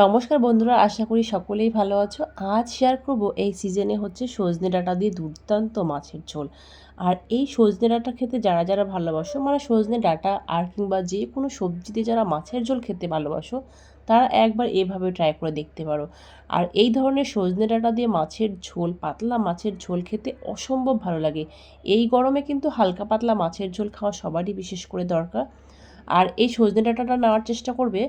নমস্কার বন্ধুরা, আশা করি সকলেই ভালো আছো। আজ শেয়ার করব এই সিজনে হচ্ছে সজনে ডাঁটা দিয়ে দুর্দান্ত মাছের ঝোল। আর এই সজনে ডাঁটা খেতে যারা যারা ভালোবাসো মানে সজনে ডাঁটা আর কিংবা যে কোনো সবজিতে যারা মাছের ঝোল খেতে ভালোবাসো, তারা একবার এভাবে ট্রাই করে দেখতে পারো। আর এই ধরনের সজনে ডাঁটা দিয়ে মাছের ঝোল, পাতলা মাছের ঝোল খেতে অসম্ভব ভালো লাগে। এই গরমে কিন্তু হালকা পাতলা মাছের ঝোল খাওয়া সবারই বিশেষ করে দরকার। আর এই সজনে ডাঁটাটা নেওয়ার চেষ্টা করবে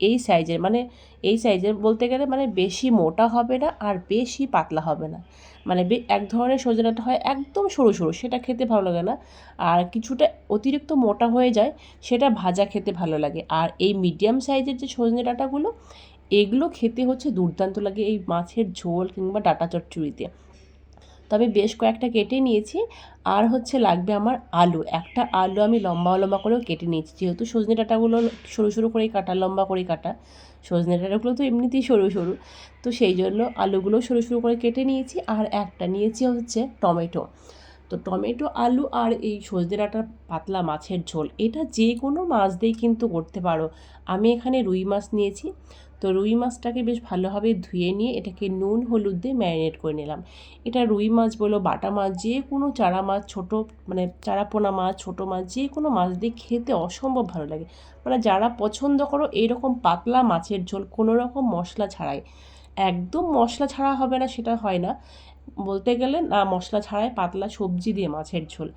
এই সাইজের মানে এই সাইজের বলতে গেলে মানে বেশি মোটা হবে না আর বেশি পাতলা হবে না। মানে এক ধরনের সজনে ডাঁটা হয় একদম সরু সরু, সেটা খেতে ভালো লাগে না। আর কিছুটা অতিরিক্ত মোটা হয়ে যায়, সেটা ভাজা খেতে ভালো লাগে। আর এই মিডিয়াম সাইজের যে সজনে ডাঁটাগুলো, এগুলো খেতে হচ্ছে দুর্দান্ত লাগে এই মাছের ঝোল কিংবা ডাটা চচ্চড়িতে। তো আমি বেশ কয়েকটা কেটে নিয়েছি। আর হচ্ছে লাগবে আমার আলু। একটা আলু আমি লম্বা লম্বা করেও কেটে নিয়েছি। যেহেতু সজনে ডাঁটাগুলো সরু সরু করেই কাটা, লম্বা করেই কাটা। সজনে ডাঁটাগুলো তো এমনিতেই সরু সরু। তো সেই জন্য আলুগুলো সরু সরু করে কেটে নিয়েছি। আর একটা নিয়েছি হচ্ছে টমেটো। তো টমেটো, আলু আর এই সজনে ডাঁটার পাতলা মাছের ঝোল। এটা যে কোনো মাছ দিয়েই কিন্তু করতে পারো। আমি এখানে রুই মাছ নিয়েছি। তো রুই মাছটাকে বেশ ভালোভাবে ধুয়ে নিয়ে এটাকে নুন, হলুদ দিয়ে ম্যারিনেট করে নিলাম। এটা রুই মাছ বলো, বাটা মাছ, যে কোনো চারা মাছ, ছোট মানে চারাপোনা মাছ, ছোট মাছ, যে কোনো মাছ দিয়ে খেতে অসম্ভব ভালো লাগে। মানে যারা পছন্দ করো এইরকম পাতলা মাছের ঝোল, কোনো রকম মশলা ছাড়াই। একদম মশলা ছাড়া হবে না, সেটা হয় না। বলতে গেলে না, মশলা ছাড়াই পাতলা সবজি দিয়ে মাছের ঝোল।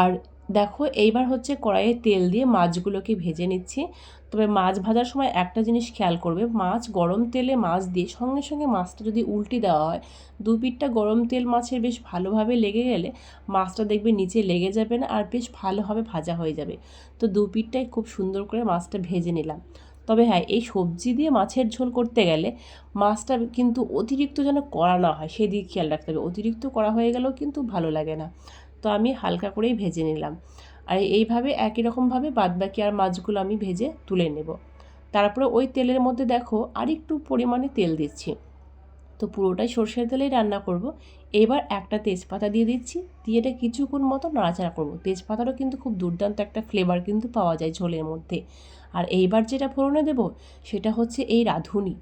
আর দেখো, এইবার হচ্ছে কড়াইয়ে তেল দিয়ে মাছগুলোকে ভেজে নিচ্ছি। তবে মাছ ভাজার সময় একটা জিনিস খেয়াল করবে, মাছ গরম তেলে মাছ দিয়ে সঙ্গে সঙ্গে মাছটা যদি উল্টি দেওয়া হয়, দু পিঠটা গরম তেল মাছের বেশ ভালোভাবে লেগে গেলে মাছটা দেখবে নিচে লেগে যাবে না আর বেশ ভালোভাবে ভাজা হয়ে যাবে। তো দু পিঠটাই খুব সুন্দর করে মাছটা ভেজে নিলাম। তবে হ্যাঁ এই সবজি দিয়ে মাছের ঝোল করতে গেলে মাছটা কিন্তু অতিরিক্ত যেন করা না হয়, সেদিকে খেয়াল রাখতে হবে। অতিরিক্ত করা হয়ে গেলেও কিন্তু ভালো লাগে না। তো আমি হালকা করেই ভেজে নিলাম। আর এইভাবে একই রকমভাবে বাদবাকি আর মাছগুলো আমি ভেজে তুলে নেব। তারপরে ওই তেলের মধ্যে দেখো আর একটু পরিমাণে তেল দিচ্ছি। তো পুরোটাই সর্ষের তেলেই রান্না করব। এবার একটা তেজপাতা দিয়ে দিচ্ছি। দিয়ে এটা কিছুক্ষণ মতো নাড়াচাড়া করব। তেজপাতারও কিন্তু খুব দুর্দান্ত একটা ফ্লেভার কিন্তু পাওয়া যায় ঝোলের মধ্যে। আর এইবার যেটা ফোড়নে দেব, সেটা হচ্ছে এই রাঁধুনি।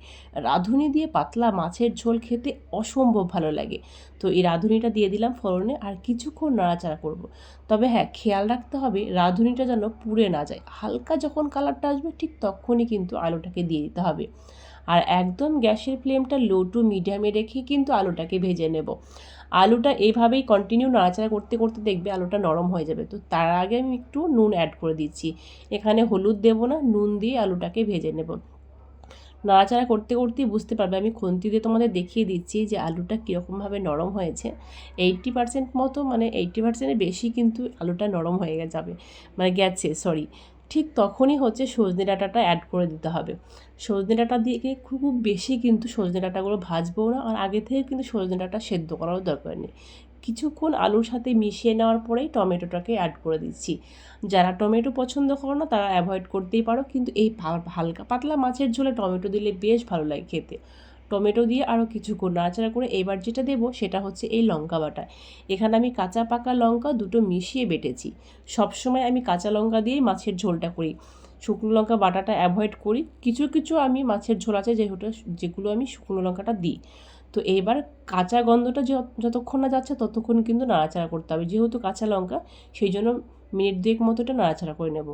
রাঁধুনি দিয়ে পাতলা মাছের ঝোল খেতে অসম্ভব ভালো লাগে। তো এই রাঁধুনিটা দিয়ে দিলাম ফোড়নে আর কিছুক্ষণ নাড়াচাড়া করব। তবে হ্যাঁ খেয়াল রাখতে হবে রাঁধুনিটা যেন পুড়ে না যায়। হালকা যখন কালারটা আসবে, ঠিক তখনই কিন্তু আলুটাকে দিয়ে দিতে হবে। আর একদম গ্যাসের ফ্লেমটা লো টু মিডিয়ামে রেখে কিন্তু আলুটাকে ভেজে নেব। আলুটা এইভাবেই কন্টিনিউ নাড়াচাড়া করতে করতে দেখবে আলুটা নরম হয়ে যাবে। তো তার আগে আমি একটু নুন অ্যাড করে দিচ্ছি। এখানে হলুদ দেবো না, নুন দিয়ে আলুটাকে ভেজে নেব। নাড়াচাড়া করতে করতেই বুঝতে পারবে, আমি খুন্তি দিয়ে তোমাদের দেখিয়ে দিচ্ছি যে আলুটা কীরকমভাবে নরম হয়েছে। এইটটি পার্সেন্ট মতো মানে এইটটি পার্সেন্টের বেশি কিন্তু আলুটা নরম হয়ে যাবে। মানে গেছে সরি ঠিক তখনই হচ্ছে সজনে ডাঁটাটা অ্যাড করে দিতে হবে। সজনে ডাঁটা দিয়ে খুব বেশি কিন্তু সজনে ডাঁটাগুলো ভাজবো না আর আগে থেকে কিন্তু সজনে ডাঁটা সেদ্ধ করারও দরকার নেই। কিছুক্ষণ আলুর সাথে মিশিয়ে নেওয়ার পরেই টমেটোটাকে অ্যাড করে দিচ্ছি। যারা টমেটো পছন্দ করো না তারা অ্যাভয়েড করতেই পারো, কিন্তু এই হালকা পাতলা মাছের ঝোলে টমেটো দিলে বেশ ভালো লাগে খেতে। টমেটো দিয়ে আরও কিছুক্ষণ নাড়াচাড়া করে এবার যেটা দেবো সেটা হচ্ছে এই লঙ্কা বাটা। এখানে আমি কাঁচা পাকা লঙ্কা দুটো মিশিয়ে বেটেছি। সবসময় আমি কাঁচা লঙ্কা দিয়েই মাছের ঝোলটা করি। শুকনো লঙ্কা বাটাটা অ্যাভয়েড করি। কিছু কিছু আমি মাছের ঝোল আছে যেহেতু যেগুলো আমি শুকনো লঙ্কাটা দিই। তো এবার কাঁচা গন্ধটা যতক্ষণ না যাচ্ছে ততক্ষণ কিন্তু নাড়াচাড়া করতে হবে। যেহেতু কাঁচা লঙ্কা সেই জন্য মিনিট দুয়েক মতোটা নাড়াচাড়া করে নেব।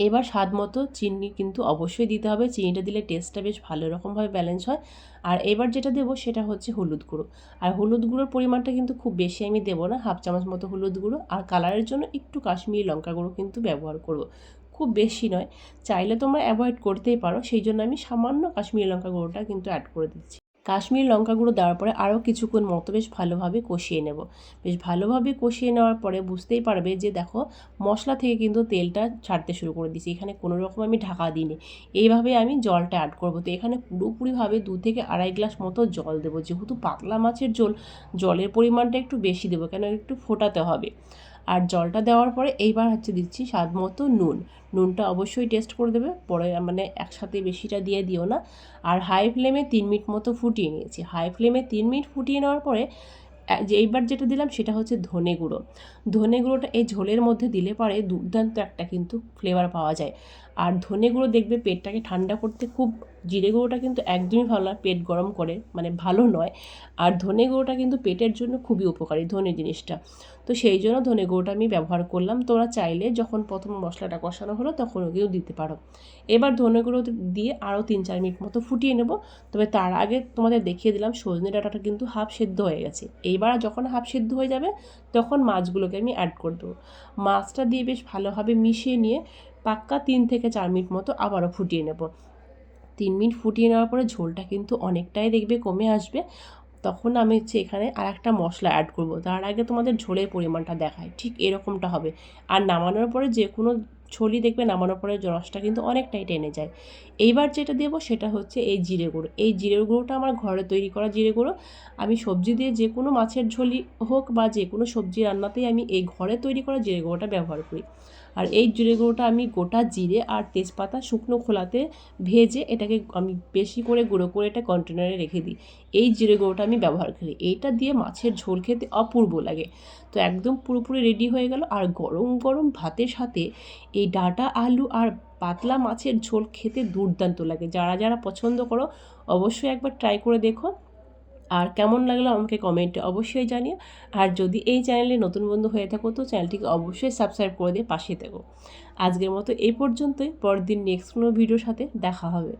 এবার স্বাদ মতো চিনি কিন্তু অবশ্যই দিতে হবে। চিনিটা দিলে টেস্টটা বেশ ভালো রকমভাবে ব্যালেন্স হয়। আর এবার যেটা দেবো সেটা হচ্ছে হলুদ গুঁড়ো। আর হলুদ গুঁড়োর পরিমাণটা কিন্তু খুব বেশি আমি দেবো না, হাফ চামচ মতো হলুদ গুঁড়ো। আর কালারের জন্য একটু কাশ্মীরি লঙ্কা গুঁড়ো কিন্তু ব্যবহার করব। খুব বেশি নয়। চাইলে তোমরা অ্যাভয়েড করতেই পারো। সেই জন্য আমি সামান্য কাশ্মীরি লঙ্কা গুঁড়োটা কিন্তু অ্যাড করে দিচ্ছি। কাশ্মীর লঙ্কা গুঁড়ো দেওয়ার পরে আরও কিছুক্ষণ মতো বেশ ভালোভাবে কষিয়ে নেব। বেশ ভালোভাবে কষিয়ে নেওয়ার পরে বুঝতেই পারবে যে দেখো, মশলা থেকে কিন্তু তেলটা ছাড়তে শুরু করে দিয়েছি। এখানে কোনো রকম আমি ঢাকা দিইনি। এইভাবে আমি জলটা অ্যাড করব। তো এখানে পুরোপুরিভাবে দু থেকে আড়াই গ্লাস মতো জল দেবো। যেহেতু পাতলা মাছের ঝোল, জলের পরিমাণটা একটু বেশি দেবো কেন একটু ফোটাতে হবে। আর জলটা দেওয়ার পরে এইবার হচ্ছে দিচ্ছি স্বাদ মতো নুন। নুনটা অবশ্যই টেস্ট করে দেবে, পরে মানে একসাথে বেশিটা দিয়ে দিও না। আর হাই ফ্লেমে তিন মিনিট মতো ফুটিয়ে নিয়েছি। হাই ফ্লেমে তিন মিনিট ফুটিয়ে নেওয়ার পরে যে এইবার যেটা দিলাম সেটা হচ্ছে ধনে গুঁড়ো। ধনে গুঁড়োটা এই ঝোলের মধ্যে দিলে পরে দুর্দান্ত একটা কিন্তু ফ্লেভার পাওয়া যায়। আর ধনে গুঁড়ো দেখবে পেটটাকে ঠান্ডা করতে খুব, জিরে গুঁড়োটা কিন্তু একদমই ভালো না, পেট গরম করে মানে ভালো নয়। আর ধনে গুঁড়োটা কিন্তু পেটের জন্য খুবই উপকারী ধনে জিনিসটা। তো সেই জন্য ধনে গুঁড়োটা আমি ব্যবহার করলাম। তোমরা চাইলে যখন প্রথম মশলাটা কষানো হলো তখন কিন্তু দিতে পারো। এবার ধনে গুঁড়ো দিয়ে আরও তিন চার মিনিট মতো ফুটিয়ে নেব। তবে তার আগে তোমাদের দেখিয়ে দিলাম সজনে ডাঁটাটা কিন্তু হাফ সেদ্ধ হয়ে গেছে। এইবার যখন হাফ সেদ্ধ হয়ে যাবে তখন মাছগুলোকে আমি অ্যাড করে দেবো। মাছটা দিয়ে বেশ ভালোভাবে মিশিয়ে নিয়ে পাক্কা তিন থেকে চার মিনিট মতো আবারও ফুটিয়ে নেব। তিন মিনিট ফুটিয়ে নেওয়ার পরে ঝোলটা কিন্তু অনেকটাই দেখবে কমে আসবে। তখন আমি হচ্ছে এখানে আর একটা মশলা অ্যাড করব। তার আগে তোমাদের ঝোলের পরিমাণটা দেখায় ঠিক এরকমটা হবে। আর নামানোর পরে যে কোনো ছলি দেখবে নামানোর পরে রসটা কিন্তু অনেকটাই টেনে যায়। এইবার যেটা দেবো সেটা হচ্ছে এই জিরে গুঁড়ো। এই জিরে গুঁড়োটা আমার ঘরে তৈরি করা জিরে গুঁড়ো। আমি সবজি দিয়ে যে কোনো মাছের ঝোলি হোক বা যে কোনো সবজি রান্নাতেই আমি এই ঘরে তৈরি করা জিরে গুঁড়োটা ব্যবহার করি। আর এই জিরে গুঁড়োটা আমি গোটা জিরে আর তেজপাতা শুকনো খোলাতে ভেজে এটাকে আমি বেশি করে গুঁড়ো করে এটা কন্টেনারে রেখে দিই। এই জিরে গুঁড়োটা আমি ব্যবহার করি। এইটা দিয়ে মাছের ঝোল খেতে অপূর্ব লাগে। তো একদম পুরোপুরি রেডি হয়ে গেল। আর গরম গরম ভাতের সাথে এই ডাটা, আলু আর পাতলা মাছের ঝোল খেতে দুর্দান্ত লাগে। যারা যারা পছন্দ করো, অবশ্যই একবার ট্রাই করে দেখো। আর কেমন লাগল আমাকে কমেন্টে অবশ্যই জানিও। আর যদি এই চ্যানেলে নতুন বন্ধু হয়ে থাকো, তো চ্যানেলটিকে অবশ্যই সাবস্ক্রাইব করে দিয়ে পাশে থেকো। আজকের মতো এই পর্যন্তই। পরদিন দিন নেক্সট কোনো ভিডিওর সাথে দেখা হবে।